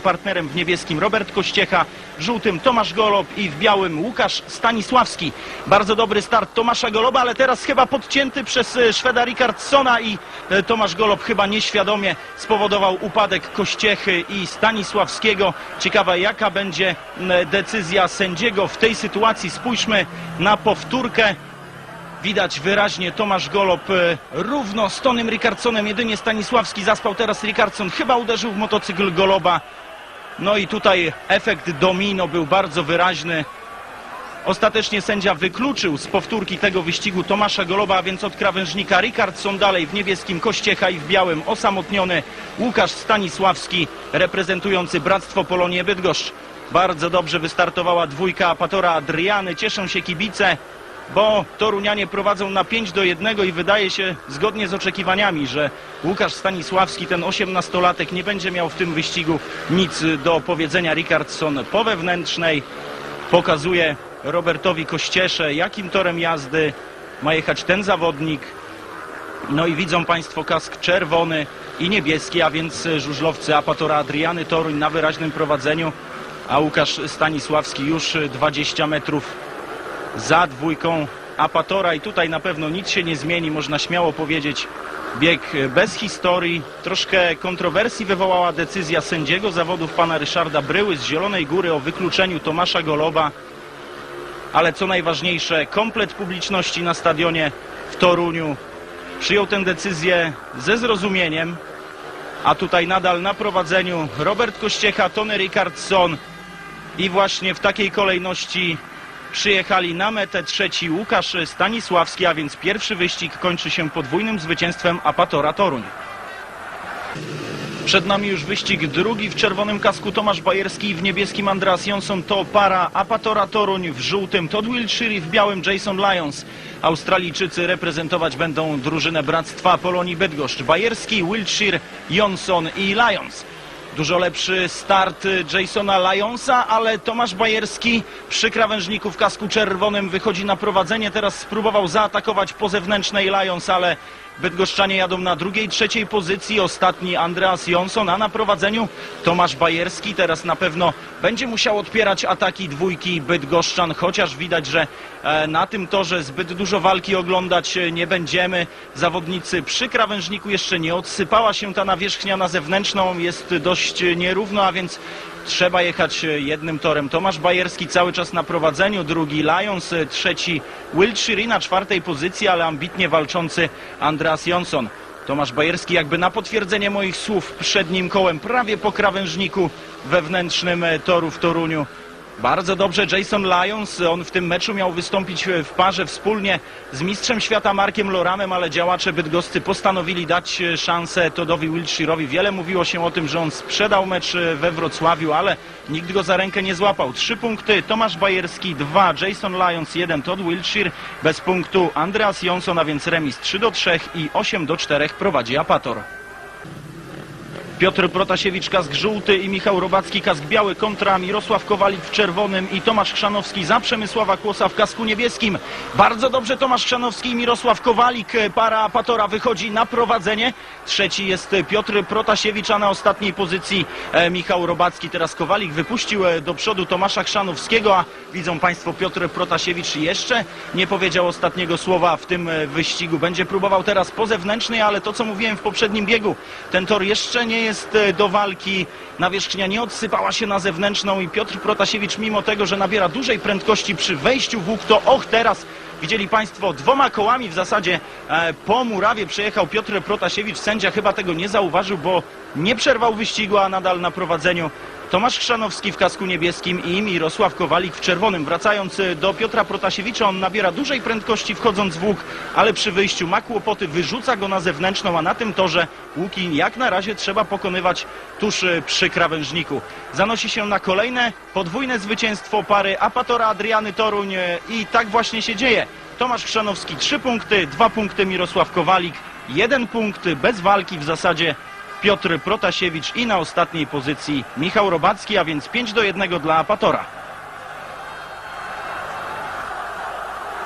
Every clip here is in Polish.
Partnerem w niebieskim Robert Kościecha, w żółtym Tomasz Golob i w białym Łukasz Stanisławski. Bardzo dobry start Tomasza Goloba, ale teraz chyba podcięty przez e, Szweda Rikardsona i e, Tomasz Golob chyba nieświadomie spowodował upadek Kościechy i Stanisławskiego. Ciekawa jaka będzie decyzja sędziego w tej sytuacji. Spójrzmy na powtórkę. Widać wyraźnie Tomasz Golob e, równo z Tonym Rikardsonem. Jedynie Stanisławski zaspał teraz Rikardson. Chyba uderzył w motocykl Goloba. No i tutaj efekt domino był bardzo wyraźny. Ostatecznie sędzia wykluczył z powtórki tego wyścigu Tomasza Goloba, a więc od krawężnika Rikardson dalej w niebieskim Kościecha i w białym osamotniony Łukasz Stanisławski reprezentujący Bractwo Polonie Bydgoszcz. Bardzo dobrze wystartowała dwójka Apatora Adriany. Cieszą się kibice, bo Torunianie prowadzą na 5 do 1 i wydaje się zgodnie z oczekiwaniami, że Łukasz Stanisławski, ten 18-latek, nie będzie miał w tym wyścigu nic do powiedzenia. Rikardson po wewnętrznej pokazuje Robertowi Kościesze, jakim torem jazdy ma jechać ten zawodnik. No i widzą Państwo kask czerwony i niebieski, a więc żużlowcy Apatora Adriany Toruń na wyraźnym prowadzeniu, a Łukasz Stanisławski już 20 metrów za dwójką Apatora i tutaj na pewno nic się nie zmieni, można śmiało powiedzieć. Bieg bez historii, troszkę kontrowersji wywołała decyzja sędziego zawodów pana Ryszarda Bryły z Zielonej Góry o wykluczeniu Tomasza Goloba, ale co najważniejsze, komplet publiczności na stadionie w Toruniu przyjął tę decyzję ze zrozumieniem, a tutaj nadal na prowadzeniu Robert Kościecha, Tony Ricardson i właśnie w takiej kolejności przyjechali na metę trzeci Łukasz Stanisławski, a więc pierwszy wyścig kończy się podwójnym zwycięstwem Apatora Toruń. Przed nami już wyścig drugi w czerwonym kasku Tomasz Bajerski i w niebieskim Andreas Jonsson to para Apatora Toruń, w żółtym Todd Wiltshire i w białym Jason Lyons. Australijczycy reprezentować będą drużynę Bractwa Polonii Bydgoszcz. Bajerski, Wiltshire, Jonsson i Lyons. Dużo lepszy start Jasona Lyonsa, ale Tomasz Bajerski przy krawężniku w kasku czerwonym wychodzi na prowadzenie. Teraz spróbował zaatakować po zewnętrznej Lyons, ale Bydgoszczanie jadą na drugiej, trzeciej pozycji. Ostatni Andreas Jonsson, a na prowadzeniu Tomasz Bajerski. Teraz na pewno będzie musiał odpierać ataki dwójki Bydgoszczan, chociaż widać, że e, na tym torze zbyt dużo walki oglądać e, nie będziemy. Zawodnicy przy krawężniku jeszcze nie odsypała się ta nawierzchnia na zewnętrzną. Jest dość nierówno, a więc Trzeba jechać jednym torem. Tomasz Bajerski cały czas na prowadzeniu, drugi Lions, trzeci Wiltshire na czwartej pozycji, ale ambitnie walczący Andreas Jonsson. Tomasz Bajerski jakby na potwierdzenie moich słów przednim kołem prawie po krawężniku wewnętrznym toru w Toruniu. Bardzo dobrze Jason Lyons, on w tym meczu miał wystąpić w parze wspólnie z mistrzem świata Markiem Loramem, ale działacze bydgoscy postanowili dać szansę Todowi Wiltshire'owi. Wiele mówiło się o tym, że on sprzedał mecz we Wrocławiu, ale nikt go za rękę nie złapał. Trzy punkty Tomasz Bajerski, dwa Jason Lyons, jeden Todd Wiltshire, bez punktu Andreas Jonsson, a więc remis 3 do 3 i 8 do 4 prowadzi Apator. Piotr Protasiewicz, kask żółty i Michał Robacki, kask biały kontra Mirosław Kowalik w czerwonym i Tomasz Chrzanowski za Przemysława Kłosa w kasku niebieskim. Bardzo dobrze Tomasz Chrzanowski i Mirosław Kowalik. Para Apatora wychodzi na prowadzenie. Trzeci jest Piotr Protasiewicz, a na ostatniej pozycji e, Michał Robacki. Teraz Kowalik wypuścił e, do przodu Tomasza Chrzanowskiego, a widzą Państwo Piotr Protasiewicz jeszcze nie powiedział ostatniego słowa w tym e, wyścigu. Będzie próbował teraz po zewnętrznej, ale to co mówiłem w poprzednim biegu, ten tor jeszcze nie jest e, do walki. Nawierzchnia nie odsypała się na zewnętrzną i Piotr Protasiewicz mimo tego, że nabiera dużej prędkości przy wejściu w łuk, to och teraz Widzieli Państwo, dwoma kołami w zasadzie e, po murawie przejechał Piotr Protasiewicz. Sędzia chyba tego nie zauważył, bo nie przerwał wyścigu, a nadal na prowadzeniu Tomasz Chrzanowski w kasku niebieskim i Mirosław Kowalik w czerwonym. Wracając e, do Piotra Protasiewicza, on nabiera dużej prędkości wchodząc w łuk, ale przy wyjściu ma kłopoty, wyrzuca go na zewnętrzną, a na tym torze łuki jak na razie trzeba pokonywać tuż e, przy krawężniku. Zanosi się na kolejne podwójne zwycięstwo pary Apatora Adriany Toruń e, i tak właśnie się dzieje. Tomasz Chrzanowski 3 punkty, 2 punkty Mirosław Kowalik, 1 punkt bez walki w zasadzie Piotr Protasiewicz i na ostatniej pozycji Michał Robacki, a więc 5 do 1 dla Apatora.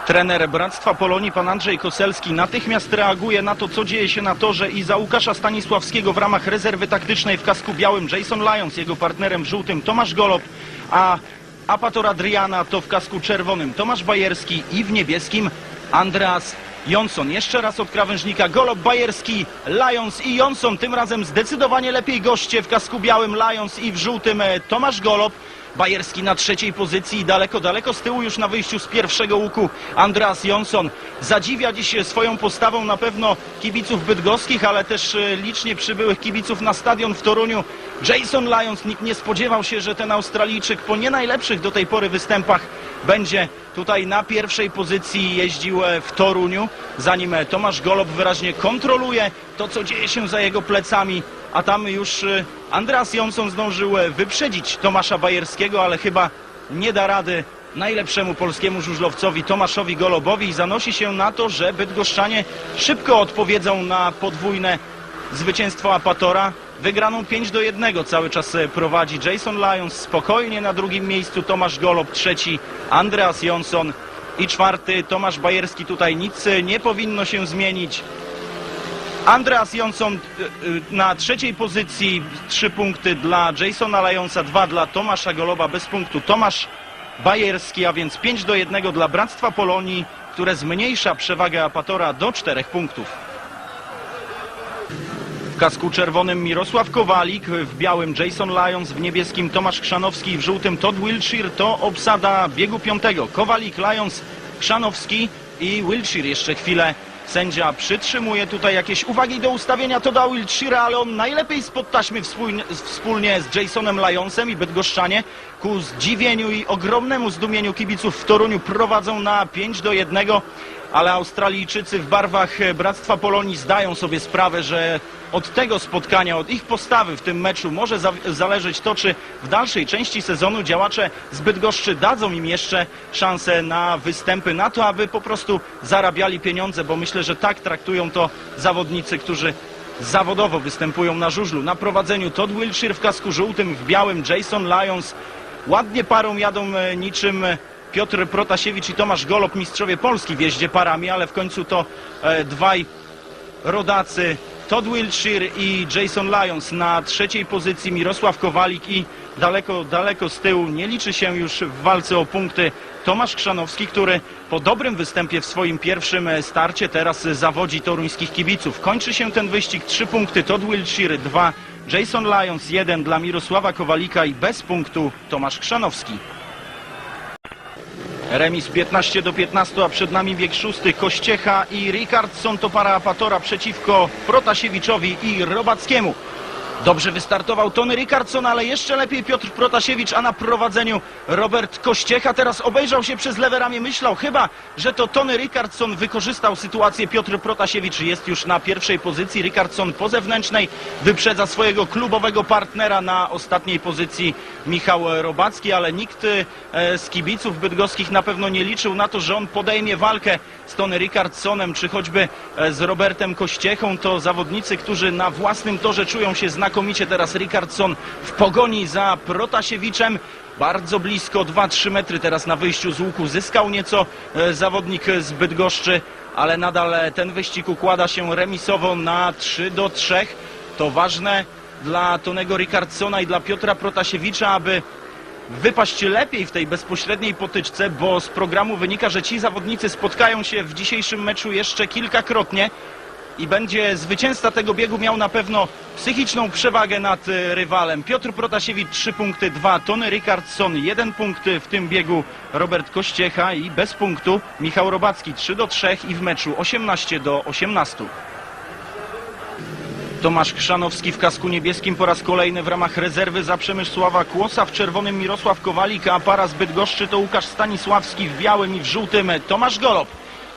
Trener Bractwa Polonii, pan Andrzej Koselski, natychmiast reaguje na to, co dzieje się na torze i za Łukasza Stanisławskiego w ramach rezerwy taktycznej w kasku białym Jason Lyons, jego partnerem w żółtym Tomasz Golob, a Apator Adriana to w kasku czerwonym Tomasz Bajerski i w niebieskim Andreas Jonsson. Jeszcze raz od krawężnika Golob, Bajerski, Lyons i Jonsson. Tym razem zdecydowanie lepiej goście w kasku białym Lyons i w żółtym e, Tomasz Golob. Bajerski na trzeciej pozycji daleko, daleko z tyłu już na wyjściu z pierwszego łuku Andreas Jonsson. Zadziwia dziś swoją postawą na pewno kibiców bydgoskich, ale też e, licznie przybyłych kibiców na stadion w Toruniu. Jason Lyons, nikt nie spodziewał się, że ten Australijczyk po nie najlepszych do tej pory występach będzie tutaj na pierwszej pozycji jeździł e, w Toruniu, zanim e, Tomasz Golob wyraźnie kontroluje to, co dzieje się za jego plecami, a tam już e, Andreas Jonsson zdążył wyprzedzić Tomasza Bajerskiego, ale chyba nie da rady najlepszemu polskiemu żużlowcowi Tomaszowi Golobowi. I zanosi się na to, że Bydgoszczanie szybko odpowiedzą na podwójne zwycięstwo Apatora. Wygraną 5 do 1 cały czas e, prowadzi Jason Lyons, spokojnie na drugim miejscu Tomasz Golob, trzeci Andreas Jonsson i czwarty Tomasz Bajerski. Tutaj nic e, nie powinno się zmienić. Andreas Jonsson y, na trzeciej pozycji, trzy punkty dla Jasona Lyonsa, dwa dla Tomasza Goloba, bez punktu Tomasz Bajerski, a więc 5 do 1 dla Bractwa Polonii, które zmniejsza przewagę Apatora do czterech punktów. W kasku czerwonym Mirosław Kowalik, w białym Jason Lyons, w niebieskim Tomasz Krzanowski, w żółtym Todd Wiltshire to obsada biegu piątego. Kowalik, Lyons, Krzanowski i Wiltshire jeszcze chwilę. Sędzia przytrzymuje tutaj jakieś uwagi do ustawienia Toda Wiltshire'a, ale on najlepiej spod taśmy wspólnie z Jasonem Lyonsem i Bydgoszczanie ku zdziwieniu i ogromnemu zdumieniu kibiców w Toruniu prowadzą na 5 do 1 ale Australijczycy w barwach e, Bractwa Polonii zdają sobie sprawę, że od tego spotkania, od ich postawy w tym meczu może za zależeć to, czy w dalszej części sezonu działacze z Bydgoszczy dadzą im jeszcze szansę na występy, na to, aby po prostu zarabiali pieniądze, bo myślę, że tak traktują to zawodnicy, którzy zawodowo występują na żużlu. Na prowadzeniu Todd Wiltshire w kasku żółtym, w białym Jason Lyons. Ładnie parą jadą e, niczym e, Piotr Protasiewicz i Tomasz Golob, mistrzowie Polski w jeździe parami, ale w końcu to e, dwaj rodacy Todd Wiltshire i Jason Lyons na trzeciej pozycji Mirosław Kowalik i daleko, daleko z tyłu nie liczy się już w walce o punkty Tomasz Krzanowski, który po dobrym występie w swoim pierwszym e, starcie teraz zawodzi toruńskich kibiców. Kończy się ten wyścig, trzy punkty Todd Wiltshire, dwa Jason Lyons, jeden dla Mirosława Kowalika i bez punktu Tomasz Krzanowski. Remis 15 do 15, a przed nami bieg szósty. Kościecha i Ricardson to para Apatora przeciwko Protasiewiczowi i Robackiemu. Dobrze wystartował Tony Ricardson, ale jeszcze lepiej Piotr Protasiewicz, a na prowadzeniu Robert Kościecha. Teraz obejrzał się przez lewe ramię, myślał chyba, że to Tony Ricardson wykorzystał sytuację. Piotr Protasiewicz jest już na pierwszej pozycji. Ricardson po zewnętrznej wyprzedza swojego klubowego partnera na ostatniej pozycji Michał Robacki, ale nikt e, z kibiców bydgoskich na pewno nie liczył na to, że on podejmie walkę z Tony Rickardsonem, czy choćby e, z Robertem Kościechą. To zawodnicy, którzy na własnym torze czują się znakomicie. Teraz Rickardson w pogoni za Protasiewiczem. Bardzo blisko, 2-3 metry teraz na wyjściu z łuku. Zyskał nieco e, zawodnik z Bydgoszczy, ale nadal e, ten wyścig układa się remisowo na 3 do 3. To ważne dla Tonego Rickardsona i dla Piotra Protasiewicza, aby wypaść lepiej w tej bezpośredniej potyczce, bo z programu wynika, że ci zawodnicy spotkają się w dzisiejszym meczu jeszcze kilkakrotnie i będzie zwycięzca tego biegu miał na pewno psychiczną przewagę nad y, rywalem. Piotr Protasiewicz 3 punkty, 2 Tony Rickardson 1 punkt w tym biegu Robert Kościecha i bez punktu Michał Robacki 3 do 3 i w meczu 18 do 18. Tomasz Krzanowski w kasku niebieskim po raz kolejny w ramach rezerwy za Przemysława Kłosa. W czerwonym Mirosław Kowalik, a para z Bydgoszczy to Łukasz Stanisławski w białym i w żółtym Tomasz Golob.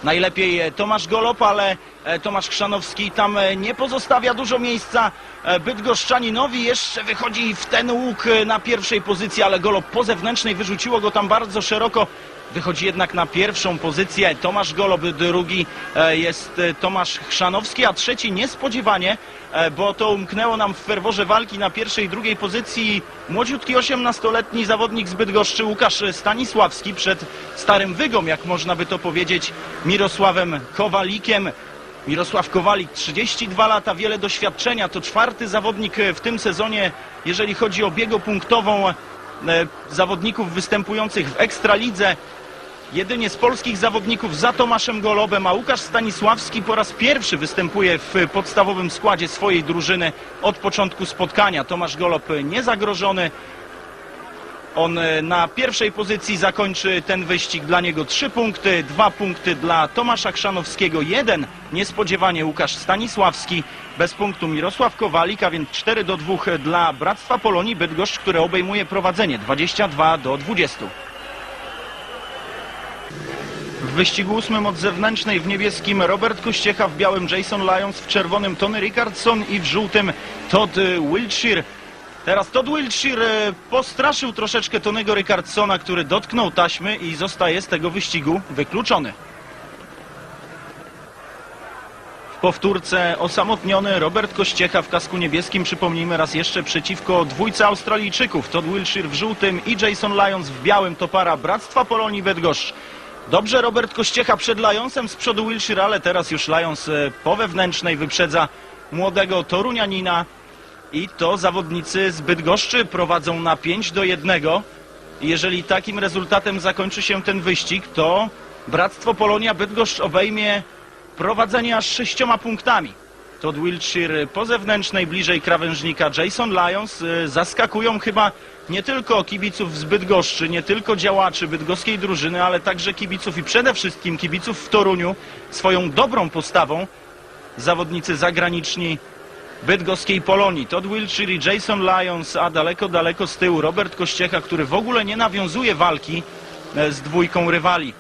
Najlepiej e, Tomasz Golob, ale e, Tomasz Krzanowski tam e, nie pozostawia dużo miejsca Bydgoszczaninowi. Jeszcze wychodzi w ten łuk na pierwszej pozycji, ale Golob po zewnętrznej wyrzuciło go tam bardzo szeroko wychodzi jednak na pierwszą pozycję. Tomasz Golob, drugi e, jest e, Tomasz Chrzanowski, a trzeci niespodziewanie, e, bo to umknęło nam w ferworze walki na pierwszej i drugiej pozycji młodziutki 18-letni zawodnik z Bydgoszczy Łukasz Stanisławski przed starym wygą, jak można by to powiedzieć, Mirosławem Kowalikiem. Mirosław Kowalik, 32 lata, wiele doświadczenia, to czwarty zawodnik w tym sezonie, jeżeli chodzi o biegopunktową e, zawodników występujących w Ekstralidze. Jedynie z polskich zawodników za Tomaszem Golobem, a Łukasz Stanisławski po raz pierwszy występuje w podstawowym składzie swojej drużyny od początku spotkania. Tomasz Golob niezagrożony. On e, na pierwszej pozycji zakończy ten wyścig. Dla niego trzy punkty, dwa punkty dla Tomasza Chrzanowskiego, jeden niespodziewanie Łukasz Stanisławski, bez punktu Mirosław Kowalik, a więc 4 do 2 dla Bractwa Polonii Bydgoszcz, które obejmuje prowadzenie 22 do 20. Wyścigu ósmym od zewnętrznej w niebieskim Robert Kościecha, w białym Jason Lyons, w czerwonym Tony Richardson i w żółtym Todd Wiltshire. Teraz Todd Wiltshire e, postraszył troszeczkę Tonego Richardsona, który dotknął taśmy i zostaje z tego wyścigu wykluczony. W powtórce osamotniony Robert Kościecha w kasku niebieskim, przypomnijmy raz jeszcze, przeciwko dwójce Australijczyków. Todd Wiltshire w żółtym i Jason Lyons w białym to para Bractwa Polonii Bydgoszcz. Dobrze Robert Kościecha przed Lionsem z przodu Wilshire, ale teraz już Lions e, po wewnętrznej wyprzedza młodego Torunianina i to zawodnicy z Bydgoszczy prowadzą na 5 do 1. I Jeżeli takim rezultatem zakończy się ten wyścig, to Bractwo Polonia Bydgoszcz obejmie prowadzenie aż sześcioma punktami. Todd Wiltshire po zewnętrznej, bliżej krawężnika Jason Lyons y, zaskakują chyba nie tylko kibiców z Bydgoszczy, nie tylko działaczy bydgoskiej drużyny, ale także kibiców i przede wszystkim kibiców w Toruniu swoją dobrą postawą. Zawodnicy zagraniczni bydgoskiej Polonii. Todd Wiltshire i Jason Lyons, a daleko, daleko z tyłu Robert Kościecha, który w ogóle nie nawiązuje walki e, z dwójką rywali.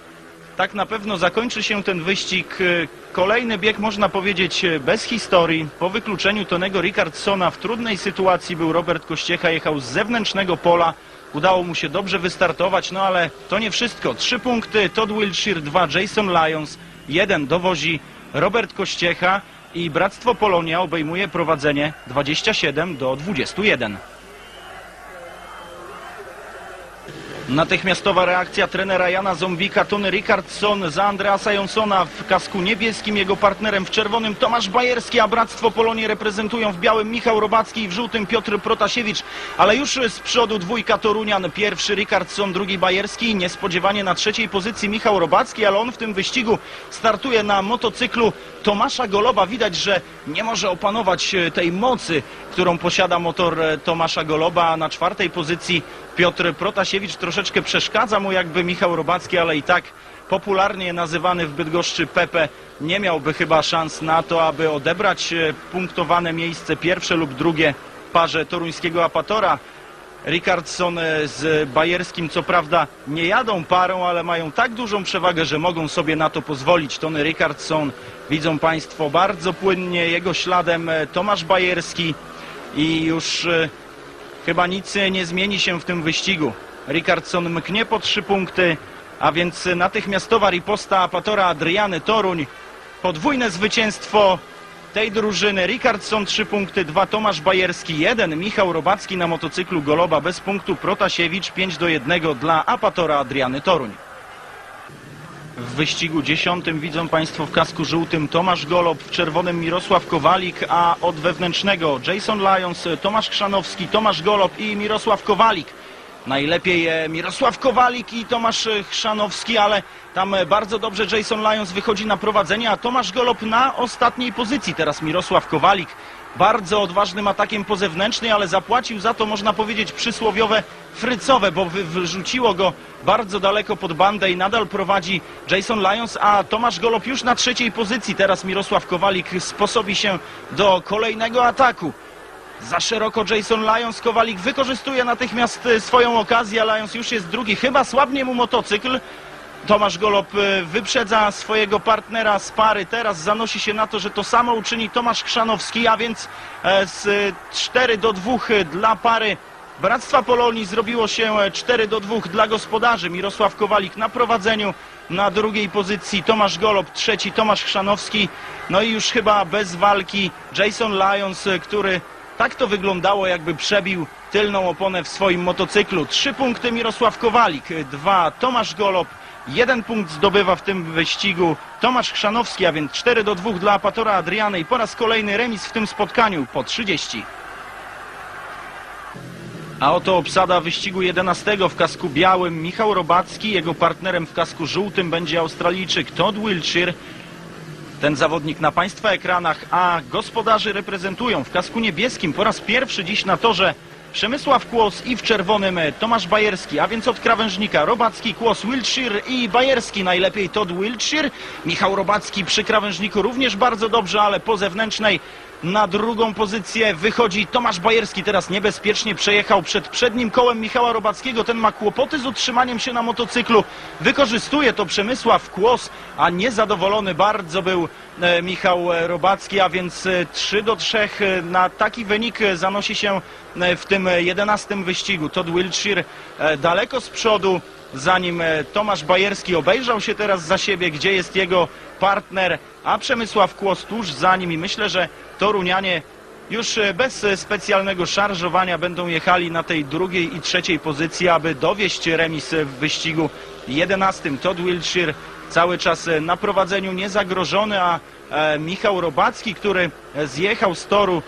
Tak na pewno zakończy się ten wyścig. e, Kolejny bieg można powiedzieć e, bez historii. Po wykluczeniu Tonego Richardsona w trudnej sytuacji był Robert Kościecha, jechał z zewnętrznego pola. Udało mu się dobrze wystartować, no ale to nie wszystko. Trzy punkty, Todd Wiltshire, dwa Jason Lyons, jeden dowozi Robert Kościecha i Bractwo Polonia obejmuje prowadzenie 27 do 21. Natychmiastowa reakcja trenera Jana Zombika, Tony Richardson za Andreasa Jonsona w kasku niebieskim, jego partnerem w czerwonym Tomasz Bajerski, a Bractwo Polonię reprezentują w białym Michał Robacki i w żółtym Piotr Protasiewicz, ale już z przodu dwójka Torunian, pierwszy Richardson, drugi Bajerski, niespodziewanie na trzeciej pozycji Michał Robacki, ale on w tym wyścigu startuje na motocyklu Tomasza Goloba. Widać, że nie może opanować e, tej mocy, którą posiada motor e, Tomasza Goloba, na czwartej pozycji Piotr Protasiewicz troszeczkę przeszkadza mu jakby Michał Robacki, ale i tak popularnie nazywany w Bydgoszczy Pepe nie miałby chyba szans na to, aby odebrać e, punktowane miejsce pierwsze lub drugie parze toruńskiego Apatora. Richardson e, z Bajerskim co prawda nie jadą parą, ale mają tak dużą przewagę, że mogą sobie na to pozwolić. Tony Richardson, widzą Państwo, bardzo płynnie jego śladem e, Tomasz Bajerski i już chyba nic nie zmieni się w tym wyścigu. Richardson mknie po trzy punkty, a więc natychmiastowa riposta Apatora Adriany Toruń. Podwójne zwycięstwo tej drużyny. Richardson 3 punkty, 2 Tomasz Bajerski 1, Michał Robacki na motocyklu Goloba bez punktu, Protasiewicz 5 do 1 dla Apatora Adriany Toruń. W wyścigu dziesiątym widzą Państwo w kasku żółtym Tomasz Golob, w czerwonym Mirosław Kowalik, a od wewnętrznego Jason Lyons, Tomasz Krzanowski, Tomasz Golob i Mirosław Kowalik. Najlepiej e, Mirosław Kowalik i Tomasz e, Chrzanowski, ale tam e, bardzo dobrze Jason Lyons wychodzi na prowadzenie, a Tomasz Golob na ostatniej pozycji. Teraz Mirosław Kowalik bardzo odważnym atakiem po zewnętrznej, ale zapłacił za to, można powiedzieć, przysłowiowe frycowe, bo wy, wyrzuciło go bardzo daleko pod bandę i nadal prowadzi Jason Lyons, a Tomasz Golob już na trzeciej pozycji. Teraz Mirosław Kowalik sposobi się do kolejnego ataku. Za szeroko Jason Lyons, Kowalik wykorzystuje natychmiast e, swoją okazję, Lyons już jest drugi. Chyba słabnie mu motocykl. Tomasz Golob e, wyprzedza swojego partnera z pary. Teraz zanosi się na to, że to samo uczyni Tomasz Chrzanowski, a więc e, z 4 do 2 dla pary Bractwa Polonii zrobiło się e, 4 do 2 dla gospodarzy. Mirosław Kowalik na prowadzeniu, na drugiej pozycji Tomasz Golob, trzeci Tomasz Chrzanowski. No i już chyba bez walki Jason Lyons, e, który tak to wyglądało, jakby przebił tylną oponę w swoim motocyklu. Trzy punkty Mirosław Kowalik, dwa Tomasz Golob, jeden punkt zdobywa w tym wyścigu Tomasz Chrzanowski, a więc 4 do 2 dla Apatora Adriany i po raz kolejny remis w tym spotkaniu po 30. A oto obsada wyścigu 11 w kasku białym Michał Robacki, jego partnerem w kasku żółtym będzie Australijczyk Todd Wiltshire. Ten zawodnik na Państwa ekranach, a gospodarzy reprezentują w kasku niebieskim po raz pierwszy dziś na torze Przemysław Kłos i w czerwonym Tomasz Bajerski, a więc od krawężnika Robacki, Kłos, Wiltshire i Bajerski. Najlepiej Todd Wiltshire. Michał Robacki przy krawężniku również bardzo dobrze, ale po zewnętrznej na drugą pozycję wychodzi Tomasz Bajerski. Teraz niebezpiecznie przejechał przed przednim kołem Michała Robackiego. Ten ma kłopoty z utrzymaniem się na motocyklu. Wykorzystuje to Przemysław Kłos, a niezadowolony bardzo był e, Michał e, Robacki, a więc e, 3 do 3 e, na taki wynik e, zanosi się e, w tym e, 11 wyścigu. Todd Wiltshire e, daleko z przodu, zanim e, Tomasz Bajerski obejrzał się teraz za siebie, gdzie jest jego partner, a Przemysław Kłos tuż za nim i myślę, że Torunianie już e, bez specjalnego szarżowania będą jechali na tej drugiej i trzeciej pozycji, aby dowieść remis w wyścigu 11. Todd Wiltshire cały czas e, na prowadzeniu niezagrożony, a Michał Robacki, który zjechał z toru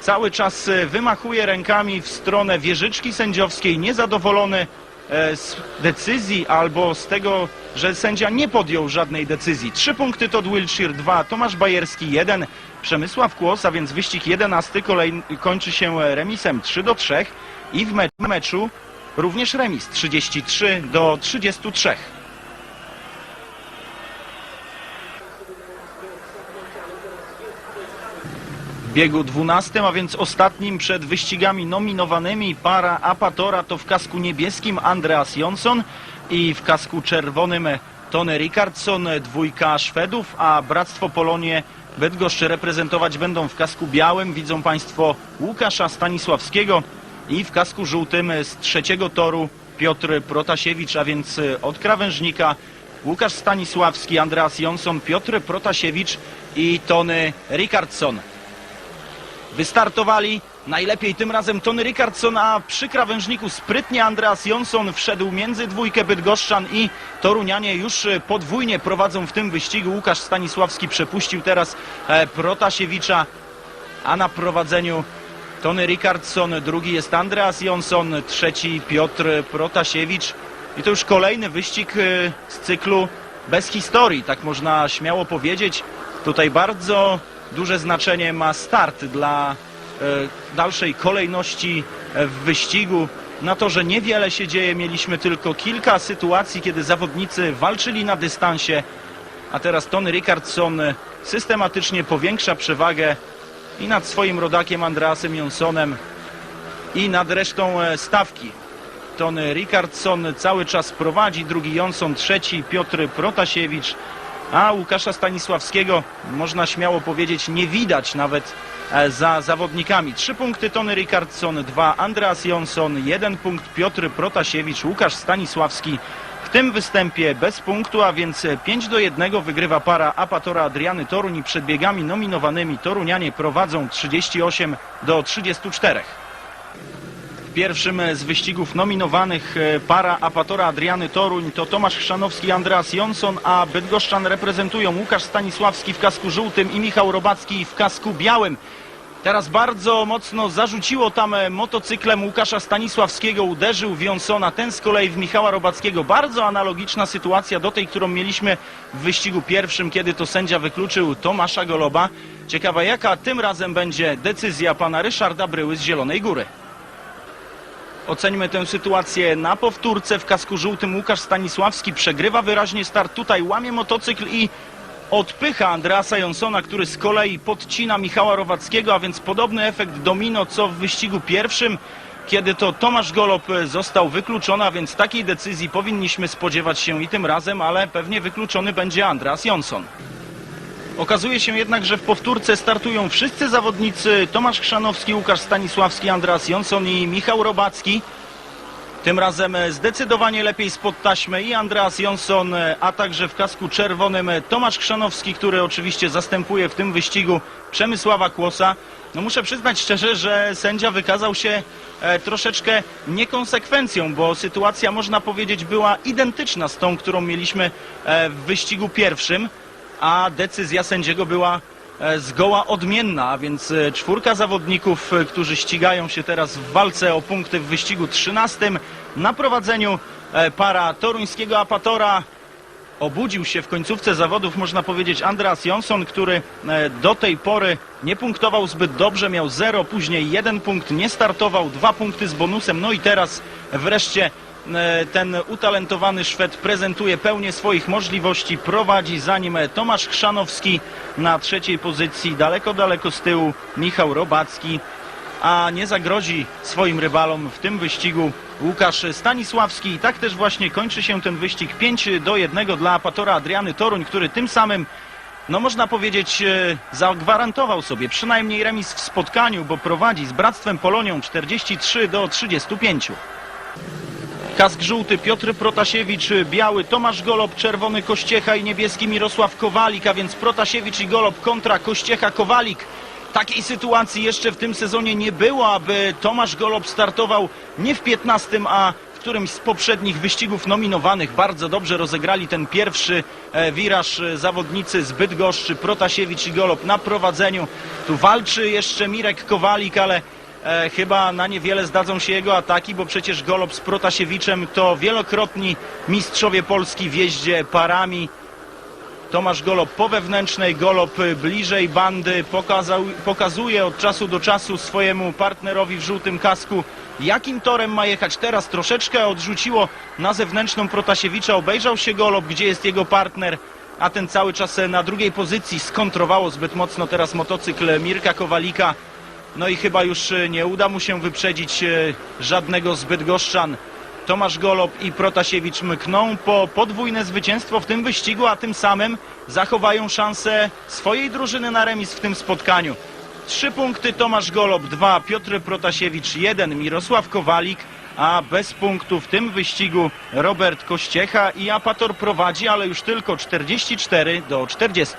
cały czas wymachuje rękami w stronę wieżyczki sędziowskiej, niezadowolony z decyzji albo z tego, że sędzia nie podjął żadnej decyzji. Trzy punkty Todd Wiltshire, dwa Tomasz Bajerski, jeden Przemysław Kłos, a więc wyścig 11 kolej, kończy się e, remisem 3 do 3 i w me- meczu również remis 33 do 33. biegu 12, a więc ostatnim przed wyścigami nominowanymi para Apatora to w kasku niebieskim Andreas Jonsson i w kasku czerwonym Tony Ricardson, dwójka Szwedów, a Bractwo Polonie Bydgoszcz reprezentować będą w kasku białym. Widzą Państwo Łukasza Stanisławskiego i w kasku żółtym z trzeciego toru Piotr Protasiewicz, a więc od krawężnika Łukasz Stanisławski, Andreas Jonsson, Piotr Protasiewicz i Tony Ricardson wystartowali. Najlepiej tym razem Tony Ricardson, a przy krawężniku sprytnie Andreas Jonsson wszedł między dwójkę Bydgoszczan i Torunianie już e, podwójnie prowadzą w tym wyścigu. Łukasz Stanisławski przepuścił teraz e, Protasiewicza, a na prowadzeniu Tony Ricardson, drugi jest Andreas Jonsson, trzeci Piotr Protasiewicz. I to już kolejny wyścig e, z cyklu bez historii, tak można śmiało powiedzieć. Tutaj bardzo duże znaczenie ma start dla e, dalszej kolejności w wyścigu. Na to, że niewiele się dzieje, mieliśmy tylko kilka sytuacji, kiedy zawodnicy walczyli na dystansie, a teraz Tony Ricardson e, systematycznie powiększa przewagę i nad swoim rodakiem Andreasem Jonsonem i nad resztą e, stawki. Tony Ricardson cały czas prowadzi, drugi Jonson, trzeci Piotr Protasiewicz, a Łukasza Stanisławskiego można śmiało powiedzieć nie widać nawet e, za zawodnikami. Trzy punkty Tony Ricardson, dwa Andreas Jonsson, jeden punkt Piotr Protasiewicz, Łukasz Stanisławski. W tym występie bez punktu, a więc 5 do 1 wygrywa para Apatora Adriany Toruń i przed biegami nominowanymi Torunianie prowadzą 38 do 34. Pierwszym z wyścigów nominowanych e, para Apatora Adriany Toruń to Tomasz Chrzanowski, Andreas Jonsson, a Bydgoszczan reprezentują Łukasz Stanisławski w kasku żółtym i Michał Robacki w kasku białym. Teraz bardzo mocno zarzuciło tam e, motocyklem Łukasza Stanisławskiego, uderzył w Jonsona, ten z kolei w Michała Robackiego. Bardzo analogiczna sytuacja do tej, którą mieliśmy w wyścigu pierwszym, kiedy to sędzia wykluczył Tomasza Goloba. Ciekawa jaka tym razem będzie decyzja pana Ryszarda Bryły z Zielonej Góry. Oceńmy tę sytuację na powtórce. W kasku żółtym Łukasz Stanisławski przegrywa wyraźnie start. Tutaj łamie motocykl i odpycha Andreasa Jonsona, który z kolei podcina Michała Rowackiego, a więc podobny efekt domino co w wyścigu pierwszym, kiedy to Tomasz Golob został wykluczony, a więc takiej decyzji powinniśmy spodziewać się i tym razem, ale pewnie wykluczony będzie Andreas Jonsson. Okazuje się jednak, że w powtórce startują wszyscy zawodnicy Tomasz Chrzanowski, Łukasz Stanisławski, Andreas Jonsson i Michał Robacki. Tym razem zdecydowanie lepiej spod taśmy i Andreas Jonsson, a także w kasku czerwonym Tomasz Chrzanowski, który oczywiście zastępuje w tym wyścigu Przemysława Kłosa. No muszę przyznać szczerze, że sędzia wykazał się e, troszeczkę niekonsekwencją, bo sytuacja można powiedzieć była identyczna z tą, którą mieliśmy e, w wyścigu pierwszym, a decyzja sędziego była e, zgoła odmienna, a więc e, czwórka zawodników, e, którzy ścigają się teraz w walce o punkty w wyścigu 13 na prowadzeniu para toruńskiego apatora. Obudził się w końcówce zawodów, można powiedzieć, Andreas Jonsson, który do tej pory nie punktował zbyt dobrze, miał 0, później jeden punkt, nie startował, dwa punkty z bonusem, no i teraz wreszcie ten utalentowany Szwed prezentuje pełnię swoich możliwości, prowadzi za nim e, Tomasz Chrzanowski na trzeciej pozycji, daleko, daleko z tyłu Michał Robacki, a nie zagrozi swoim rywalom w tym wyścigu Łukasz Stanisławski. I tak też właśnie kończy się ten wyścig 5 do 1 dla apatora Adriany Toruń, który tym samym, no można powiedzieć, e, zagwarantował sobie przynajmniej remis w spotkaniu, bo prowadzi z Bractwem Polonią 43 do 35. Kask żółty Piotr Protasiewicz, biały Tomasz Golob, czerwony Kościecha i niebieski Mirosław Kowalik, a więc Protasiewicz i Golob kontra Kościecha Kowalik. Takiej sytuacji jeszcze w tym sezonie nie było, aby Tomasz Golob startował nie w 15, a w którymś z poprzednich wyścigów nominowanych. Bardzo dobrze rozegrali ten pierwszy e, wiraż e, zawodnicy z Bydgoszczy, Protasiewicz i Golob na prowadzeniu. Tu walczy jeszcze Mirek Kowalik, ale e, chyba na niewiele zdadzą się jego ataki, bo przecież Golob z Protasiewiczem to wielokrotni mistrzowie Polski w jeździe parami. Tomasz Golob po wewnętrznej, Golob bliżej bandy pokazał, pokazuje od czasu do czasu swojemu partnerowi w żółtym kasku, jakim torem ma jechać. Teraz troszeczkę odrzuciło na zewnętrzną Protasiewicza, obejrzał się Golob, gdzie jest jego partner, a ten cały czas na drugiej pozycji skontrowało zbyt mocno teraz motocykl Mirka Kowalika. No i chyba już e, nie uda mu się wyprzedzić e, żadnego zbyt goszczan. Tomasz Golob i Protasiewicz mkną po podwójne zwycięstwo w tym wyścigu, a tym samym zachowają szansę swojej drużyny na remis w tym spotkaniu. Trzy punkty Tomasz Golob, dwa Piotr Protasiewicz, jeden Mirosław Kowalik, a bez punktu w tym wyścigu Robert Kościecha i Apator prowadzi, ale już tylko 44 do 40.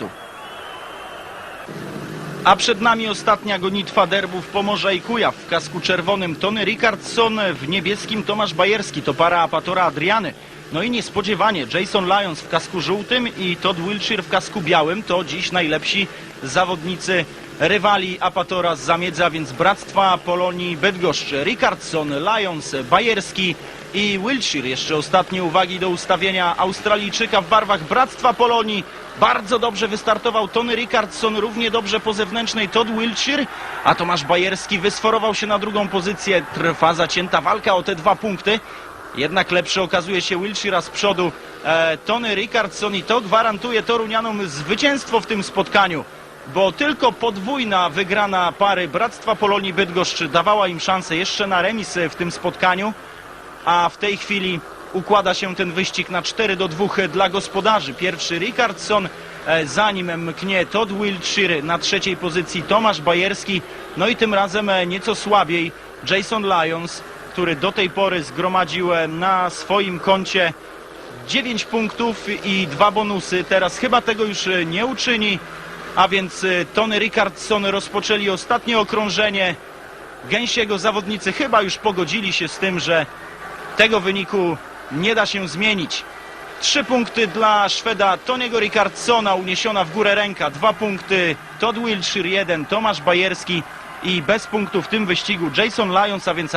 A przed nami ostatnia gonitwa derbów Pomorza i Kujaw. W kasku czerwonym Tony Rickardson, w niebieskim Tomasz Bajerski. To para apatora Adriany. No i niespodziewanie Jason Lyons w kasku żółtym i Todd Wilshire w kasku białym. To dziś najlepsi zawodnicy rywali apatora z Zamiedza, więc Bractwa Polonii Bydgoszcz. Rickardson, Lyons, Bajerski i Wilshire. Jeszcze ostatnie uwagi do ustawienia Australijczyka w barwach Bractwa Polonii. Bardzo dobrze wystartował Tony Rickardson, równie dobrze po zewnętrznej Todd Wiltshire, a Tomasz Bajerski wysforował się na drugą pozycję. Trwa zacięta walka o te dwa punkty. Jednak lepszy okazuje się Wiltshire, a z przodu e, Tony Rickardson i to gwarantuje Torunianom zwycięstwo w tym spotkaniu. Bo tylko podwójna wygrana pary Bractwa Polonii Bydgoszcz dawała im szansę jeszcze na remis w tym spotkaniu a w tej chwili układa się ten wyścig na 4 do 2 dla gospodarzy. Pierwszy Rickardson, e, za nim mknie Todd Wiltshire, na trzeciej pozycji Tomasz Bajerski, no i tym razem e, nieco słabiej Jason Lyons, który do tej pory zgromadził e, na swoim koncie 9 punktów i dwa bonusy. Teraz chyba tego już nie uczyni, a więc Tony Rickardson rozpoczęli ostatnie okrążenie. Gęsiego zawodnicy chyba już pogodzili się z tym, że tego wyniku nie da się zmienić. Trzy punkty dla Szweda Toniego Rickardsona, uniesiona w górę ręka. Dwa punkty Todd Wiltshire, jeden Tomasz Bajerski i bez punktu w tym wyścigu Jason Lyons, a więc